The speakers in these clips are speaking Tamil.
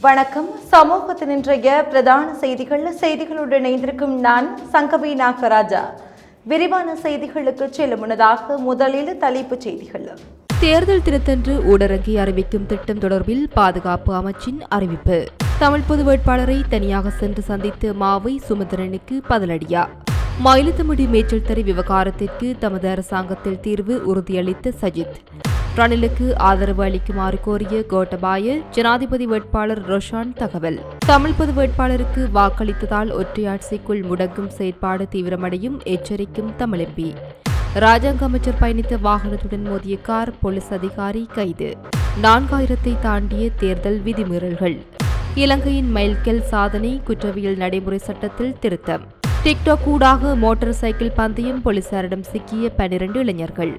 வணக்கம். சமூகத்தின் இன்றைய பிரதான செய்திகள் செய்திகளுடன் இணைந்திருக்கும் நான் சங்கவி நாகராஜா. விரிவான செய்திகளுக்கு செல்லும் முன்னதாக முதலில் தலைப்புச் செய்திகள். தேர்தல் தினத்தன்று ஊடரங்கை அறிவிக்கும் திட்டம் தொடர்பில் பாதுகாப்பு அமைச்சின் அறிவிப்பு. தமிழ் பொது வேட்பாளரை தனியாக சென்று சந்தித்து மாவை சுமந்திரனுக்கு பதிலடியா? மயிலத்தமிடி மேய்ச்சல் தறி விவகாரத்திற்கு தமது அரசாங்கத்தில் தீர்வு உறுதியளித்த சஜித். ரணிலுக்கு ஆதரவு அளிக்குமாறு கோரிய கோட்டபாய ஜனாதிபதி வேட்பாளர் ரோஷான் தகவல். தமிழ் பொது வேட்பாளருக்கு வாக்களித்ததால் ஒற்றையாட்சிக்குள் முடங்கும் செயற்பாடு தீவிரமடையும் எச்சரிக்கும் தமிழ் எம்பி. ராஜாங்க அமைச்சர் பயணித்த வாகனத்துடன் மோதிய கார் போலீஸ் அதிகாரி கைது. நான்காயிரத்தை தாண்டிய தேர்தல் விதிமீறல்கள். இலங்கையின் மைல்கல் சாதனை குற்றவியல் நடைமுறை சட்டத்தில் திருத்தம். டிக்டாக் ஊடாக மோட்டார் சைக்கிள் பந்தயம் போலீசாரிடம் சிக்கிய பனிரண்டு இளைஞர்கள்.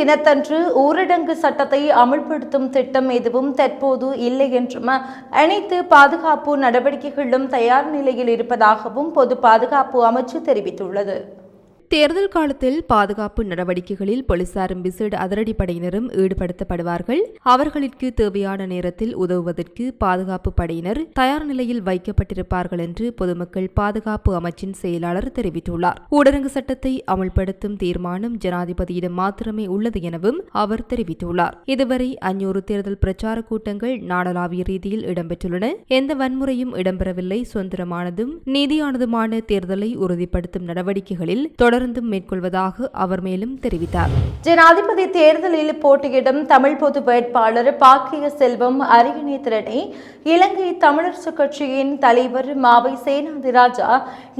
தினத்தன்று ஊரடங்கு சட்டத்தை அமல்படுத்தும் திட்டம் எதுவும் தற்போது இல்லை என்றும் அனைத்து பாதுகாப்பு நடவடிக்கைகளும் தயார் நிலையில் இருப்பதாகவும் பொது பாதுகாப்பு அமைச்சு தெரிவித்துள்ளது. தேர்தல் காலத்தில் பாதுகாப்பு நடவடிக்கைகளில் போலீசாரும் விசேட அதிரடிப்படையினரும் ஈடுபடுத்தப்படுவார்கள். அவர்களுக்கு தேவையான நேரத்தில் உதவுவதற்கு பாதுகாப்பு படையினர் தயார் நிலையில் வைக்கப்பட்டிருப்பார்கள் என்று பொதுமக்கள் பாதுகாப்பு அமைச்சின் செயலாளர் தெரிவித்துள்ளார். ஊடரங்கு சட்டத்தை அமல்படுத்தும் தீர்மானம் ஜனாதிபதியிடம் மாத்திரமே உள்ளது எனவும் அவர் தெரிவித்துள்ளார். இதுவரை அஞ்சூறு தேர்தல் பிரச்சார கூட்டங்கள் நாடளாவிய ரீதியில் இடம்பெற்றுள்ளன. எந்த வன்முறையும் இடம்பெறவில்லை. சுதந்திரமானதும் நீதியானதுமான தேர்தலை உறுதிப்படுத்தும் நடவடிக்கைகளில் தொடர் தொடர்ந்து மேற்கொள்வதாக அவர் மேலும் தெரிவித்தார். ஜனாதிபதி தேர்தலில் போட்டியிடும் தமிழ் பொது வேட்பாளர் பாக்கிய செல்வம் அரியநேத்திரனை இலங்கை தமிழரசு கட்சியின் தலைவர் மாவை சேனாதிராஜா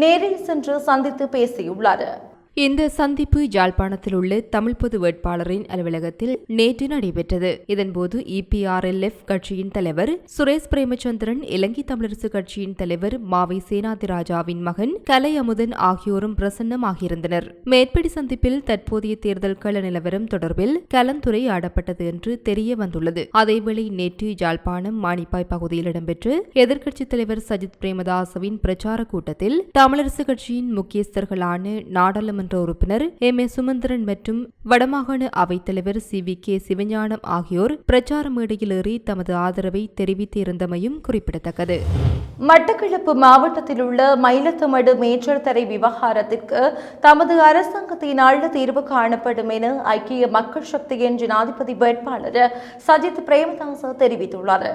நேரில் சென்று சந்தித்து பேசியுள்ளார். இந்த சந்திப்பு யாழ்ப்பாணத்தில் உள்ள தமிழ் பொது வேட்பாளரின் அலுவலகத்தில் நேற்று நடைபெற்றது. இதன்போது இபிஆர்எல்எஃப் கட்சியின் தலைவர் சுரேஷ் பிரேமச்சந்திரன் இலங்கை தமிழரசு கட்சியின் தலைவர் மாவை சேனாதிராஜாவின் மகன் கலை அமுதன் ஆகியோரும் பிரசன்னமாகியிருந்தனர். மேற்படி சந்திப்பில் தற்போதைய தேர்தல் கள நிலவரம் தொடர்பில் கலந்துரையாடப்பட்டது என்று தெரிய வந்துள்ளது. அதேவேளை நேற்று யாழ்ப்பாணம் மானிப்பாய் பகுதியில் இடம்பெற்ற எதிர்க்கட்சித் தலைவர் சஜித் பிரேமதாசவின் பிரச்சார கூட்டத்தில் தமிழரசு கட்சியின் முக்கியஸ்தர்களான நாடாளுமன்ற நாடாளுமன்ற உறுப்பினர் எம். ஏ சுமந்திரன் மற்றும் வடமாகாண அவைத்தலைவர் சி. வி. கே. சிவஞானம் ஆகியோர் பிரச்சார மேடையில் ஏறி தமது ஆதரவை தெரிவித்திருந்தமையும் குறிப்பிடத்தக்கது. மட்டக்களப்பு மாவட்டத்தில் உள்ள மயிலத்தமடு மேற்றல் விவகாரத்திற்கு தமது அரசாங்கத்தினால் தீர்வு காணப்படும் என ஐக்கிய மக்கள் சக்தியின் ஜனாதிபதி வேட்பாளர் சஜித் பிரேமதாச தெரிவித்துள்ளார்.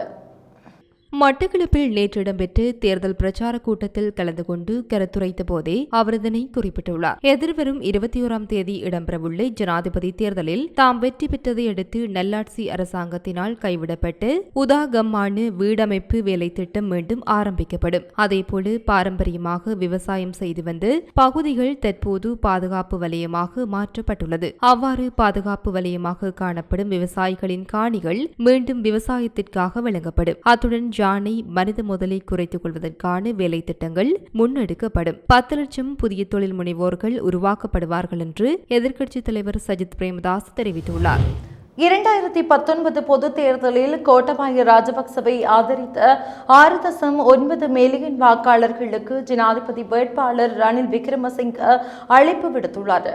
மட்டக்களப்பில் நேற்று இடம்பெற்ற தேர்தல் பிரச்சார கூட்டத்தில் கலந்து கொண்டு கருத்துரைத்த போதே அவர் இதனை குறிப்பிட்டுள்ளார். எதிர்வரும் இருபத்தி ஓராம் தேதி இடம்பெறவுள்ள ஜனாதிபதி தேர்தலில் தாம் வெற்றி பெற்றதை அடுத்து நல்லாட்சி அரசாங்கத்தினால் கைவிடப்பட்டு உதாகம்மான வீடமைப்பு வேலை திட்டம் மீண்டும் ஆரம்பிக்கப்படும். அதேபோல பாரம்பரியமாக விவசாயம் செய்து வந்து பகுதிகள் தற்போது பாதுகாப்பு வலயமாக மாற்றப்பட்டுள்ளது. அவ்வாறு பாதுகாப்பு வலயமாக காணப்படும் விவசாயிகளின் காணிகள் மீண்டும் விவசாயத்திற்காக வழங்கப்படும். அத்துடன் ஜானை மனித முதலை குறைத்துக் கொள்வதற்கான வேலை திட்டங்கள் முன்னெடுக்கப்படும். பத்து லட்சம் புதிய தொழில் முனைவோர்கள் உருவாக்கப்படுவார்கள் என்று எதிர்க்கட்சித் தலைவர் சஜித் பிரேமதாஸ் தெரிவித்துள்ளார். இரண்டாயிரத்தி பத்தொன்பது பொது தேர்தலில் கோட்டபாய ராஜபக்சவை ஆதரித்த ஆறு தசம் ஒன்பது மில்லியன் வாக்காளர்களுக்கு ஜனாதிபதி வேட்பாளர் ரணில் விக்ரமசிங்க அழைப்பு விடுத்துள்ளார்.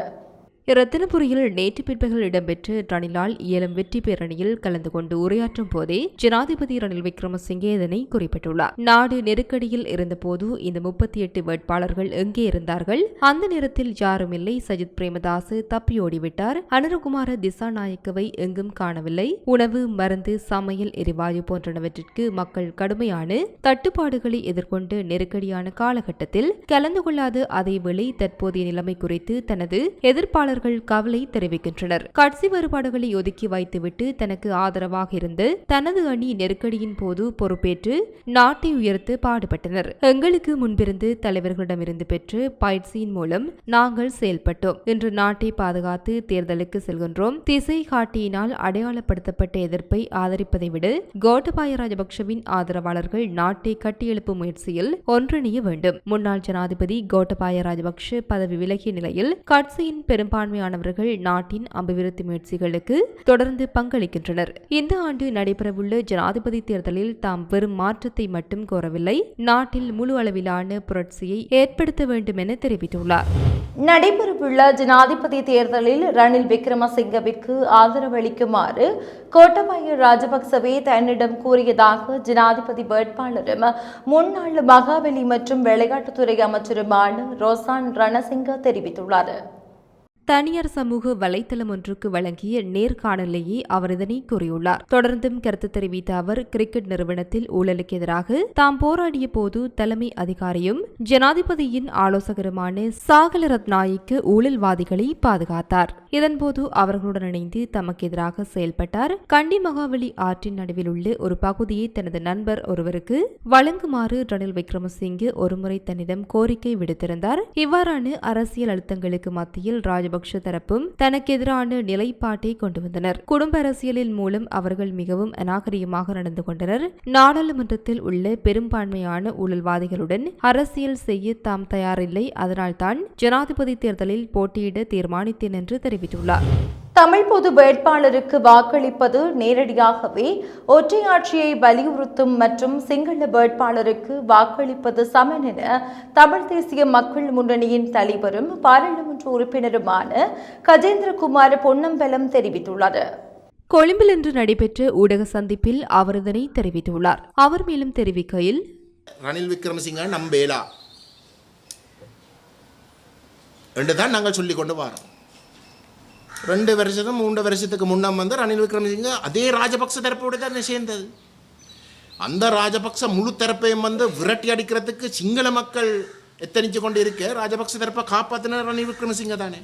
ரத்தினபுரியில் நேற்று பிற்பகல் இடம்பெற்ற ரணிலால் இயலும் வெற்றி பேரணியில் கலந்து கொண்டு உரையாற்றும் போதே ஜனாதிபதி ரணில் விக்ரமசிங்கே இதனை குறிப்பிட்டுள்ளார். நாடு நெருக்கடியில் இருந்தபோது இந்த முப்பத்தி எட்டு வேட்பாளர்கள் எங்கே இருந்தார்கள்? அந்த நேரத்தில் யாரும் இல்லை. சஜித் பிரேமதாசு தப்பியோடிவிட்டார். அனுரகுமார திசாநாயக்கவை எங்கும் காணவில்லை. உணவு மருந்து சமையல் எரிவாயு போன்றனவற்றிற்கு மக்கள் கடுமையான தட்டுப்பாடுகளை எதிர்கொண்டு நெருக்கடியான காலகட்டத்தில் கலந்து கொள்ளாத அதேவேளை தற்போதைய நிலைமை குறித்து தனது எதிர்ப்பாளர் அவர்கள் கவலை தெரிவிக்கின்றனர். கட்சி வேறுபாடுகளை ஒதுக்கி வைத்துவிட்டு தனக்கு ஆதரவாக இருந்து தனது அணி நெருக்கடியின் போது பொறுப்பேற்று நாட்டை உயர்த்து பாடுபட்டனர். எங்களுக்கு முன்பிருந்து தலைவர்களிடமிருந்து பெற்று பயிற்சியின் மூலம் நாங்கள் செயல்பட்டோம். இன்று நாட்டை பாதுகாத்து தேர்தலுக்கு செல்கின்றோம். திசை காட்டியினால் அடையாளப்படுத்தப்பட்ட எதிர்ப்பை ஆதரிப்பதை விட கோட்டபாய ராஜபக்சவின் ஆதரவாளர்கள் நாட்டை கட்டியெழுப்பும் முயற்சியில் ஒன்றிணைய வேண்டும். முன்னாள் ஜனாதிபதி கோட்டபாய ராஜபக்ஷ பதவி விலகிய நிலையில் கட்சியின் பெரும்பாலும் பெரும்பான்மையானவர்கள் நாட்டின் அபிவிருத்தி முயற்சிகளுக்கு தொடர்ந்து பங்களிக்கின்றனர். இந்த ஆண்டு நடைபெறவுள்ள ஜனாதிபதி தேர்தலில் தாம் வெறும் மாற்றத்தை மட்டும் கோரவில்லை நாட்டில் முழு அளவிலான புரட்சியை ஏற்படுத்த வேண்டும் என தெரிவித்துள்ளார். நடைபெறவுள்ள ஜனாதிபதி தேர்தலில் ரணில் விக்ரமசிங்கவிற்கு ஆதரவளிக்குமாறு கோட்டபாய ராஜபக்சவே தன்னிடம் கூறியதாக ஜனாதிபதி வேட்பாளரும் முன்னாள் மகாவெளி மற்றும் விளையாட்டுத்துறை அமைச்சருமான ரோசான் ரணசிங்க தெரிவித்துள்ளார். தனியார் சமூக வலைத்தளம் ஒன்றுக்கு வழங்கிய நேர்காணலையே அவர் இதனை கூறியுள்ளார். தொடர்ந்தும் கருத்து தெரிவித்த அவர் கிரிக்கெட் நிறுவனத்தில் ஊழலுக்கு எதிராக தாம் போராடிய போது தலைமை அதிகாரியும் ஜனாதிபதியின் ஆலோசகருமான சாகல ரத்நாயிக்கு ஊழல்வாதிகளை பாதுகாத்தார். இதன்போது அவர்களுடன் இணைந்து தமக்கு எதிராக செயல்பட்டார். கண்டி மகாவலி ஆற்றின் நடுவில் உள்ள ஒரு பகுதியை தனது நண்பர் ஒருவருக்கு வழங்குமாறு ரணில் விக்ரமசிங்கே ஒருமுறை தன்னிடம் கோரிக்கை விடுத்திருந்தார். இவ்வாறான அரசியல் அழுத்தங்களுக்கு மத்தியில் ராஜபக்ச ராஜபக்ஷ தரப்பும் தனக்கு எதிரான நிலைப்பாட்டை கொண்டு வந்தனர். குடும்ப அரசியலின் மூலம் அவர்கள் மிகவும் அநாகரிகமாக நடந்து கொண்டனர். நாடாளுமன்றத்தில் உள்ள பெரும்பான்மையான ஊழல்வாதிகளுடன் அரசியல் செய்ய தாம் தயாரில்லை. அதனால்தான் ஜனாதிபதி தேர்தலில் போட்டியிட தீர்மானித்தேன் என்று தெரிவித்துள்ளார். தமிழ் பொது வேட்பாளருக்கு வாக்களிப்பது நேரடியாகவே ஒற்றையாட்சியை வலியுறுத்தும் மற்றும் சிங்கள வேட்பாளருக்கு வாக்களிப்பது சமன் என தமிழ் தேசிய மக்கள் முன்னணியின் தலைவரும் பாராளுமன்ற உறுப்பினருமான கஜேந்திரகுமார் பொன்னம்பலம் தெரிவித்துள்ளார். கொழும்பில் இன்று நடைபெற்ற ஊடக சந்திப்பில் அவர் இதனை தெரிவித்துள்ளார். அவர் மேலும் தெரிவிக்கையில் ரணில் விக்ரமசிங்க நம்பேலா. என்று தான் நாங்கள் சொல்லி கொண்டு வரோம். ரெண்டு வருஷம் மூன்று வருஷத்துக்கு முன்னம் வந்து ரணில் விக்ரமசிங்க அதே ராஜபக்ச தரப்போடு தான் சேர்ந்தது. அந்த ராஜபக்ச முழு தரப்பையும் வந்து விரட்டி அடிக்கிறதுக்கு சிங்கள மக்கள் எத்தனிச்சு கொண்டு இருக்க ராஜபக்ச தரப்பை காப்பாற்றின ரணில் விக்ரமசிங்க தானே.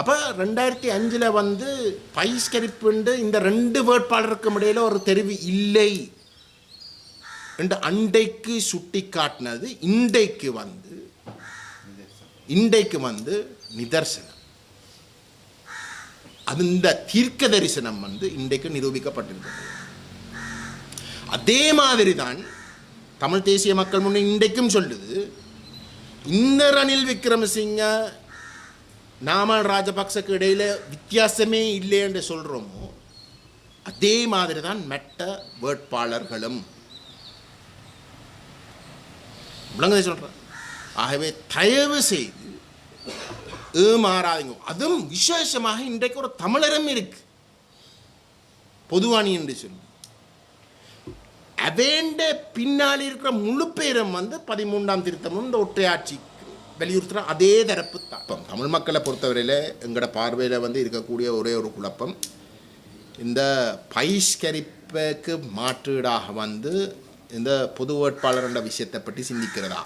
அப்போ ரெண்டாயிரத்தி அஞ்சில் வந்து பைஸ்கரிப்புண்டு இந்த ரெண்டு வேட்பாளருக்கும் இடையில் ஒரு தெரிவு இல்லை என்று அண்டைக்கு சுட்டி காட்டினது இண்டைக்கு வந்து இண்டைக்கு வந்து நிதர்சனம். அந்த இந்த தீர்க்க தரிசனம் வந்து இன்றைக்கு நிரூபிக்கப்பட்டிருக்கிறது. அதே மாதிரி தான் தமிழ் தேசிய மக்கள் முன்னே இன்றைக்கும் சொல்லுது இந்த ரணில் விக்ரமசிங்க நாமல் ராஜபக்சக்கு இடையில வித்தியாசமே இல்லை என்று சொல்கிறோமோ அதே மாதிரி தான் மெட்ட வேட்பாளர்களும். விளங்குதை சொல்கிறேன் ஆகவே தயவு செய்து ஏமாறாதீங்க. அதுவும் விசேஷமாக இன்றைக்கு ஒரு தமிழரும் இருக்கு. பொதுவாணி என்று சொல்லி. அவேண்ட பின்னால் இருக்கிற முழு பேரும் வந்து பதிமூன்றாம் திருத்தமும் இந்த ஒற்றையாட்சி வலியுறுத்துகிற அதே தரப்பு தான். இப்போ தமிழ் மக்களை பொறுத்தவரையில் எங்களோட பார்வையில் வந்து இருக்கக்கூடிய ஒரே ஒரு குழப்பம். இந்த பயிஷ்கரிப்புக்கு மாற்றீடாக வந்து இந்த பொது வேட்பாளர் என்ற விஷயத்தை பற்றி சிந்திக்கிறதா?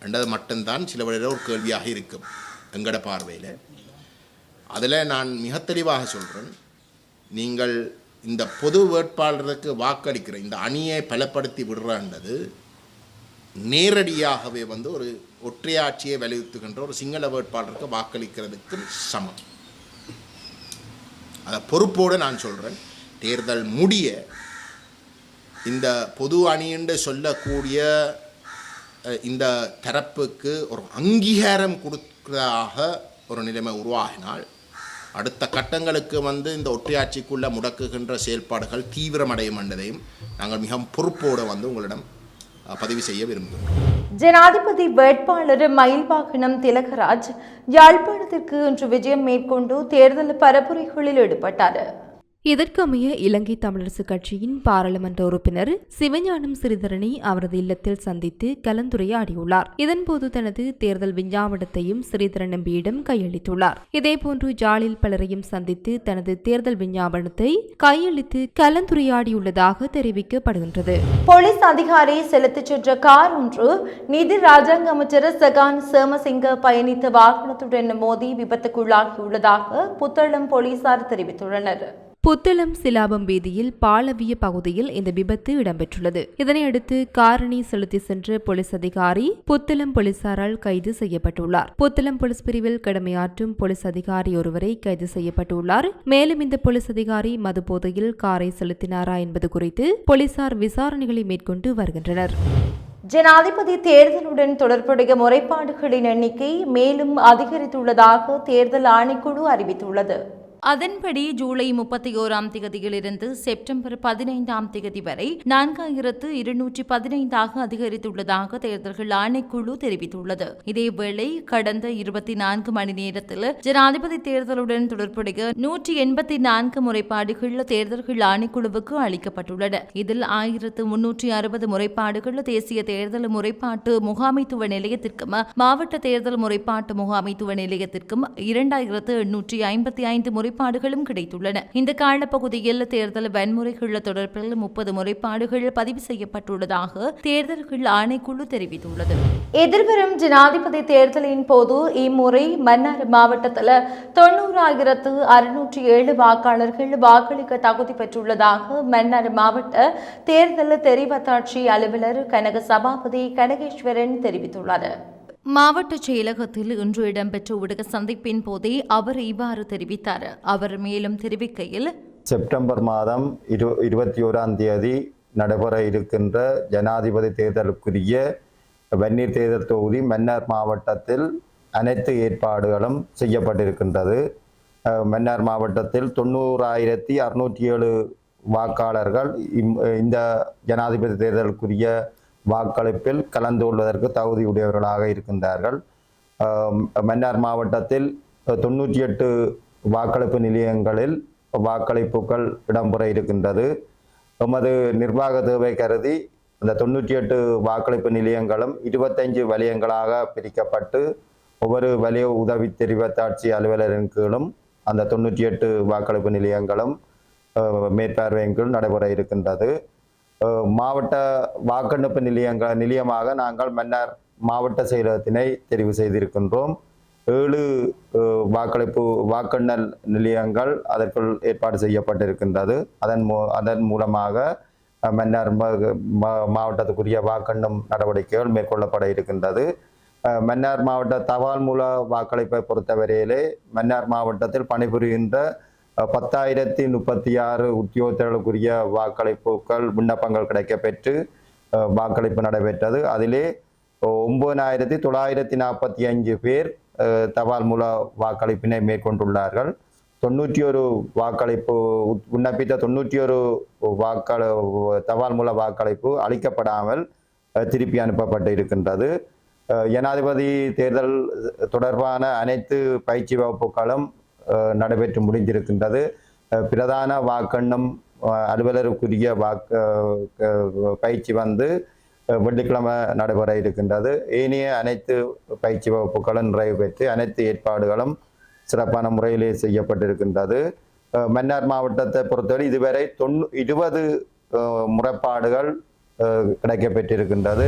என்றது மட்டும்தான் சில வழியில் ஒரு கேள்வியாக இருக்கும். எங்கட பார்வையில். அதில் நான் மிக தெளிவாக சொல்கிறேன் நீங்கள் இந்த பொது வேட்பாளருக்கு வாக்களிக்கிற இந்த அணியை பலப்படுத்தி விடுறன்றது நேரடியாகவே வந்து ஒரு ஒற்றையாட்சியை வலியுறுத்துகின்ற ஒரு சிங்கள வேட்பாளருக்கு வாக்களிக்கிறதுக்கு சமம். அதை பொறுப்போடு நான் சொல்கிறேன் தேர்தல் முடிய இந்த பொது அணின்னு சொல்லக்கூடிய இந்த தரப்புக்கு ஒரு அங்கீகாரம் கொடுக்கிறதாக ஒரு நிலைமை உருவாகினால் அடுத்த கட்டங்களுக்கு வந்து இந்த ஒற்றையாட்சிக்குள்ளே முடக்குகின்ற செயல்பாடுகள் தீவிரமடையும் என்பதையும் நாங்கள் மிகவும் பொறுப்போடு வந்து உங்களிடம் பதிவு செய்ய விரும்புகிறோம் ஜனாதிபதி வேட்பாளர் மயில்வாகனம் திலகராஜ் யாழ்ப்பாணத்திற்கு இன்று விஜயம் மேற்கொண்டு தேர்தல் பரப்புரைகளில் ஈடுபட்டார். இதற்கமைய இலங்கை தமிழரசு கட்சியின் பாராளுமன்ற உறுப்பினர் சிவஞானம் சிறிதரனை அவரது இல்லத்தில் சந்தித்து கலந்துரையாடியுள்ளார். இதன்போது தனது தேர்தல் விஞ்ஞாபனத்தையும் சிறிதரன் எம்பியிடம் கையளித்துள்ளார். இதேபோன்று ஜாலில் பலரையும் சந்தித்து தனது தேர்தல் விஞ்ஞாபனத்தை கையளித்து கலந்துரையாடியுள்ளதாக தெரிவிக்கப்படுகின்றது. போலீஸ் அதிகாரி செலுத்திச் சென்ற கார் ஒன்று நிதி ராஜாங்க அமைச்சர் சகான் சேமசிங்க பயணித்த வாகனத்துடன் மோதி விபத்துக்குள்ளாகியுள்ளதாக புத்தளம் போலீசார் தெரிவித்துள்ளனர். புத்தளம் சிலாபம் வீதியில் பாலவிய பகுதியில் இந்த விபத்து இடம்பெற்றுள்ளது. இதனையடுத்து காரணி செலுத்தி சென்ற போலீஸ் அதிகாரி புத்தளம் போலீசாரால் கைது செய்யப்பட்டுள்ளார். புத்தளம் போலீஸ் பிரிவில் கடமையாற்றும் போலீஸ் அதிகாரி ஒருவரை கைது செய்யப்பட்டுள்ளார். மேலும் இந்த போலீஸ் அதிகாரி மது போதையில் காரை செலுத்தினாரா என்பது குறித்து போலீசார் விசாரணைகளை மேற்கொண்டு வருகின்றனர். ஜனாதிபதி தேர்தலுடன் தொடர்புடைய முறைப்பாடுகளின் எண்ணிக்கை மேலும் அதிகரித்துள்ளதாக தேர்தல் ஆணைக்குழு அறிவித்துள்ளது. அதன்படி ஜூலை முப்பத்தி ஓராம் தேதியிலிருந்து செப்டம்பர் பதினைந்தாம் தேதி வரை நான்காயிரத்து இருநூற்றி பதினைந்தாக அதிகரித்துள்ளதாக தேர்தல்கள் ஆணைக்குழு தெரிவித்துள்ளது. இதேவேளை கடந்த இருபத்தி நான்கு மணி நேரத்தில் ஜனாதிபதி தேர்தலுடன் தொடர்புடைய நூற்றி எண்பத்தி நான்கு முறைப்பாடுகள் தேர்தல்கள் ஆணைக்குழுவுக்கு அளிக்கப்பட்டுள்ளன. இதில் ஆயிரத்து முன்னூற்றி அறுபது முறைப்பாடுகள் தேசிய தேர்தல் முறைப்பாட்டு முகாமைத்துவ நிலையத்திற்கும் மாவட்ட தேர்தல் முறைப்பாட்டு முகாமைத்துவ நிலையத்திற்கும் இரண்டாயிரத்து எண்ணூற்றி ஐம்பத்தி ஐந்து முறைப்பாடுகளும் கிடைத்துள்ளன. இந்த காலப்பகுதியில் தேர்தல் வன்முறைகள் தொடர்பில் முப்பது முறைப்பாடுகள் பதிவு செய்யப்பட்டுள்ளதாக தேர்தல்கள் ஆணைக்குழு தெரிவித்துள்ளது. எதிர்வரும் ஜனாதிபதி தேர்தலின் போது இம்முறை மன்னார் மாவட்டத்தில் தொண்ணூறாயிரத்து அறுநூற்றி ஏழு வாக்காளர்கள் வாக்களிக்க தகுதி பெற்றுள்ளதாக மன்னார் மாவட்ட தேர்தல் தெரிவத்தாட்சி அலுவலர் கனக சபாபதி கனகேஸ்வரன் தெரிவித்துள்ளார். மாவட்ட செயலகத்தில் இன்று இடம்பெற்ற ஊடக சந்திப்பின் போதே அவர் இவ்வாறு தெரிவித்தார். அவர் மேலும் தெரிவிக்கையில் செப்டம்பர் மாதம் இரு இருபத்தி ஓராம் தேதி நடைபெற இருக்கின்ற ஜனாதிபதி தேர்தலுக்குரிய வன்னீர் தேர்தல் தொகுதி மன்னார் மாவட்டத்தில் அனைத்து ஏற்பாடுகளும் செய்யப்பட்டிருக்கின்றது. மன்னார் மாவட்டத்தில் தொண்ணூறாயிரத்தி அறுநூற்றி ஏழு வாக்காளர்கள் இம்- இந்த ஜனாதிபதி தேர்தலுக்குரிய வாக்களிப்பில் கலந்து கொள்வதற்கு தகுதியுடையவர்களாக இருக்கின்றார்கள். மன்னார் மாவட்டத்தில் தொண்ணூற்றி எட்டு வாக்களிப்பு நிலையங்களில் வாக்களிப்புகள் இடம்பெற இருக்கின்றது. எமது நிர்வாக தேவை கருதி இந்த தொண்ணூற்றி எட்டு வாக்களிப்பு நிலையங்களும் இருபத்தஞ்சு வலயங்களாக பிரிக்கப்பட்டு ஒவ்வொரு வலய உதவி தெரிவத்தாட்சி அலுவலரின் கீழும் அந்த தொண்ணூற்றி எட்டு வாக்களிப்பு நிலையங்களும் மேற்பார்வையின் கீழ் நடைபெற இருக்கின்றது. மாவட்ட வாக்கெடுப்பு நிலையங்கள் நிலையமாக நாங்கள் மன்னார் மாவட்ட செயலகத்தினை தெரிவு செய்திருக்கின்றோம். ஏழு வாக்களிப்பு வாக்கெண்ணல் நிலையங்கள் அதற்குள் ஏற்பாடு செய்யப்பட்டிருக்கின்றது. அதன் மூ அதன் மூலமாக மன்னார் மாவட்டத்துக்குரிய வாக்கெண்ணும் நடவடிக்கைகள் மேற்கொள்ளப்பட இருக்கின்றது. மன்னார் மாவட்ட தபால் மூல வாக்களிப்பை பொறுத்தவரையிலே மன்னார் மாவட்டத்தில் பணிபுரிகின்ற பத்தாயிரத்தி முப்பத்தி ஆறு உத்தியோகத்தர்களுக்குரிய வாக்களிப்புகள் விண்ணப்பங்கள் கிடைக்கப்பெற்று வாக்களிப்பு நடைபெற்றது. அதிலே ஒன்பதாயிரத்தி தொள்ளாயிரத்தி நாற்பத்தி அஞ்சு பேர் தபால் மூல வாக்களிப்பினை மேற்கொண்டுள்ளார்கள். தொண்ணூற்றி ஒரு வாக்களிப்பு விண்ணப்பித்த தொண்ணூற்றி ஒரு வாக்கள தபால் மூல வாக்களிப்பு அளிக்கப்படாமல் திருப்பி அனுப்பப்பட்டு இருக்கின்றது. ஜனாதிபதி தேர்தல் தொடர்பான அனைத்து பயிற்சி வகுப்புகளும் நடைபெற்று முடிந்திருக்கின்றது. பிரதான வாக்கெண்ணம் அலுவலருக்குரிய வாக்கு பயிற்சி வந்து வெள்ளிக்கிழமை நடைபெற இருக்கின்றது. ஏனைய அனைத்து பயிற்சி வகுப்புகளும் நிறைவு பெற்று அனைத்து ஏற்பாடுகளும் சிறப்பான முறையிலே செய்யப்பட்டிருக்கின்றது. மன்னார் மாவட்டத்தை பொறுத்தவரை இதுவரை தொண்ணூ இருபது முறைப்பாடுகள் கிடைக்கப்பெற்றிருக்கின்றது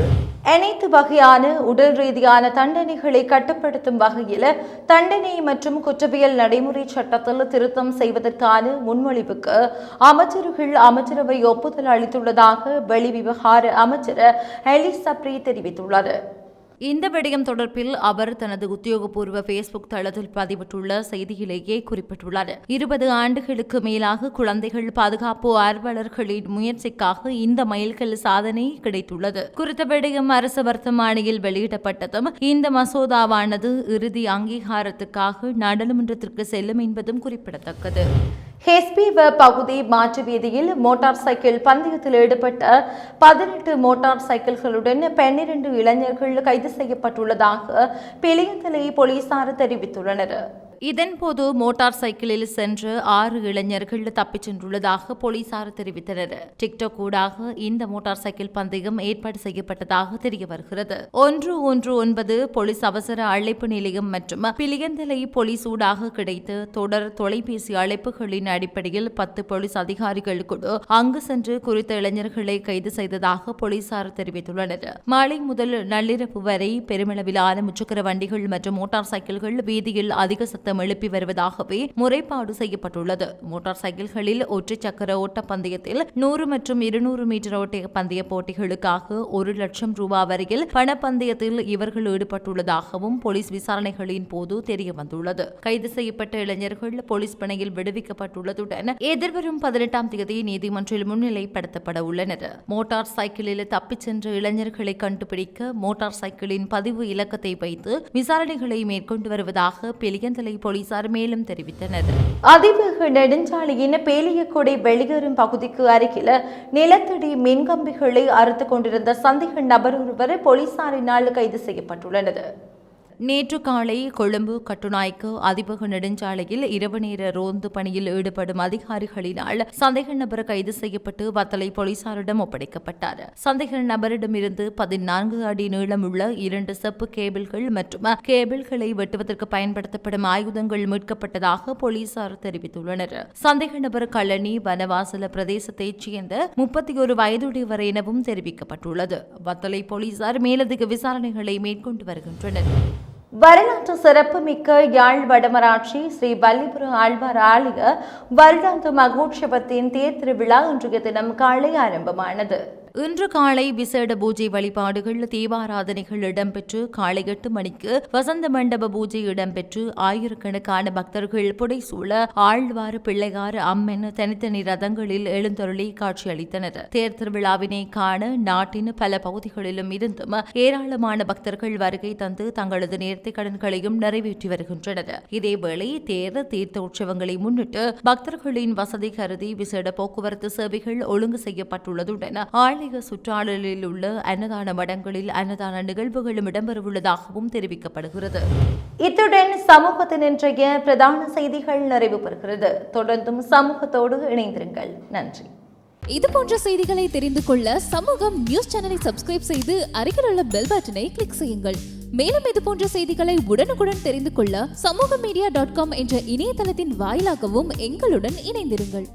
அனைத்து வகையான உடல் ரீதியான தண்டனைகளை கட்டுப்படுத்தும் வகையில் தண்டனை மற்றும் குற்றவியல் நடைமுறை சட்டத்தில் திருத்தம் செய்வதற்கான முன்மொழிவுக்கு அமைச்சர்கள் அமைச்சரவை ஒப்புதல் அளித்துள்ளதாக வெளிவிவகார அமைச்சர் அலி சப்ரி தெரிவித்துள்ளார். இந்த விடயம் தொடர்பில் அவர் தனது உத்தியோகபூர்வ ஃபேஸ்புக் தளத்தில் பதிவிட்டுள்ள செய்தியிலேயே குறிப்பிட்டுள்ளார். இருபது ஆண்டுகளுக்கு மேலாக குழந்தைகள் பாதுகாப்பு ஆர்வலர்களின் முயற்சிக்காக இந்த மைல்கல் சாதனை கிடைத்துள்ளது. குறித்த விடயம் அரசு வர்த்தமானியில் வெளியிடப்பட்டதும் இந்த மசோதாவானது இறுதி அங்கீகாரத்துக்காக நாடாளுமன்றத்திற்கு செல்லும் என்பதும் குறிப்பிடத்தக்கது. ஹெஸ்பிவ பகுதி மாற்று வீதியில் மோட்டார் சைக்கிள் பந்தயத்தில் ஈடுபட்ட பதினெட்டு மோட்டார் சைக்கிள்களுடன் பன்னிரண்டு இளைஞர்கள் கைது செய்யப்பட்டுள்ளதாக பிளியந்தலை போலீசார் தெரிவித்துள்ளனர். இதன்போது மோட்டார் சைக்கிளில் சென்று ஆறு இளைஞர்கள் தப்பிச் சென்றுள்ளதாக போலீசார் தெரிவித்தனர். டிக்டாக் ஊடாக இந்த மோட்டார் சைக்கிள் பந்தயம் ஏற்பாடு செய்யப்பட்டதாக தெரிய வருகிறது. ஒன்று ஒன்று ஒன்பது போலீஸ் அவசர அழைப்பு நிலையம் மற்றும் பிளியந்தலை போலீஸ் ஊடாக கிடைத்து தொடர் தொலைபேசி அழைப்புகளின் அடிப்படையில் பத்து போலீஸ் அதிகாரிகள் குழு அங்கு சென்று குறித்த இளைஞர்களை கைது செய்ததாக போலீசார் தெரிவித்துள்ளனர். மாலை முதல் நள்ளிரவு வரை பெருமளவிலான முச்சக்கர வண்டிகள் மற்றும் மோட்டார் சைக்கிள்கள் வீதியில் அதிக சத்தம் சத்தம் எழுப்பி வருவதாகவே முறைப்பாடு செய்யப்பட்டுள்ளது. மோட்டார் சைக்கிள்களில் ஒற்றை சக்கர ஓட்ட பந்தயத்தில் நூறு மற்றும் இருநூறு மீட்டர் ஓட்டிய பந்தய போட்டிகளுக்காக ஒரு லட்சம் ரூபாய் வரையில் பணப்பந்தயத்தில் இவர்கள் ஈடுபட்டுள்ளதாகவும் போலீஸ் விசாரணைகளின் போது தெரியவந்துள்ளது. கைது செய்யப்பட்ட இளைஞர்கள் போலீஸ் பிணையில் விடுவிக்கப்பட்டுள்ளதுடன் எதிர்வரும் பதினெட்டாம் தேதி நீதிமன்றில் முன்னிலைப்படுத்தப்பட உள்ளனர். மோட்டார் சைக்கிளில் தப்பிச் சென்ற இளைஞர்களை கண்டுபிடிக்க மோட்டார் சைக்கிளின் பதிவு இலக்கத்தை வைத்து விசாரணைகளை மேற்கொண்டு வருவதாக பெலியந்தலை போலீசார் மேலும் தெரிவித்தனர். அதிவேக நெடுஞ்சாலையின் பேலியக்கொடை வெளியேறும் பகுதிக்கு அருகில் நிலத்தடி மின்கம்பிகளை அறுத்து கொண்டிருந்த சந்தேக நபர் ஒருவர் போலீசாரினால் கைது செய்யப்பட்டுள்ளனர். நேற்று காலை கொழும்பு கட்டுநாய்க்கு அதிபக நெடுஞ்சாலையில் இரவு நேர ரோந்து பணியில் ஈடுபடும் அதிகாரிகளினால் சந்தேக நபர் கைது செய்யப்பட்டு வத்தலை போலீசாரிடம் ஒப்படைக்கப்பட்டார். சந்தேக நபரிடமிருந்து பதினான்கு அடி நீளமுள்ள இரண்டு செப்பு கேபிள்கள் மற்றும் கேபிள்களை வெட்டுவதற்கு பயன்படுத்தப்படும் ஆயுதங்கள் மீட்கப்பட்டதாக போலீசார் தெரிவித்துள்ளனர். சந்தேக நபர் கழனி வனவாசல பிரதேசத்தைச் சேர்ந்த முப்பத்தி ஒரு வயதுடையவர் எனவும் தெரிவிக்கப்பட்டுள்ளது. வத்தலை போலீசார் மேலதிக விசாரணைகளை மேற்கொண்டு வருகின்றனர். வரலாற்று சிறப்புமிக்க யாழ் வடமராட்சி ஸ்ரீ வல்லிபுரம் ஆழ்வார் ஆலய வருடாந்த மகோற்சவத்தின் தேர் திருவிழா இன்றைய தினம் காலை ஆரம்பமானது. இன்று காலை விசேட பூஜை வழிபாடுகள் தீபாராதனைகள் இடம்பெற்று காலை எட்டு மணிக்கு வசந்த மண்டப பூஜை இடம்பெற்று ஆயிரக்கணக்கான பக்தர்கள் புடைசூழ ஆழ்வார் பிள்ளையார் அம்மன் தனித்தனி ரதங்களில் எழுந்தருளி காட்சியளித்தனர். தேர் திருவிழாவினை காண நாட்டின் பல பகுதிகளிலும் இருந்தும் ஏராளமான பக்தர்கள் வருகை தந்து தங்களது நேர்த்தை கடன்களையும் நிறைவேற்றி வருகின்றனர். இதேவேளை தேர் தீர்த்த உற்சவங்களை முன்னிட்டு பக்தர்களின் வசதி கருதி விசேட போக்குவரத்து சேவைகள் ஒழுங்கு செய்யப்பட்டுள்ளதுடன் ஆலய சுற்றாடலில் உள்ள அன்னதான மடங்களில் அன்னதான நிகழ்வுகளும் இடம்பெறவுள்ளதாகவும் தெரிவிக்கப்படுகிறது. இத்துடன் சமூகத்தின் இன்றைய பிரதான செய்திகள் நிறைவு பெறுகிறது. தொடர்ந்தும் சமூகத்தோடு இணைந்திருங்கள். நன்றி. இது போன்ற செய்திகளை தெரிந்து கொள்ள சமூகம் நியூஸ் சேனலை சப்ஸ்கிரைப் செய்து அருகில் உள்ள பெல் பட்டனை கிளிக் செய்யுங்கள். மேலும் இது போன்ற செய்திகளை உடனுக்குடன் தெரிந்து கொள்ள சமூக மீடியா டாட் காம் என்ற இணையதளத்தின் வாயிலாகவும் எங்களுடன் இணைந்திருங்கள்.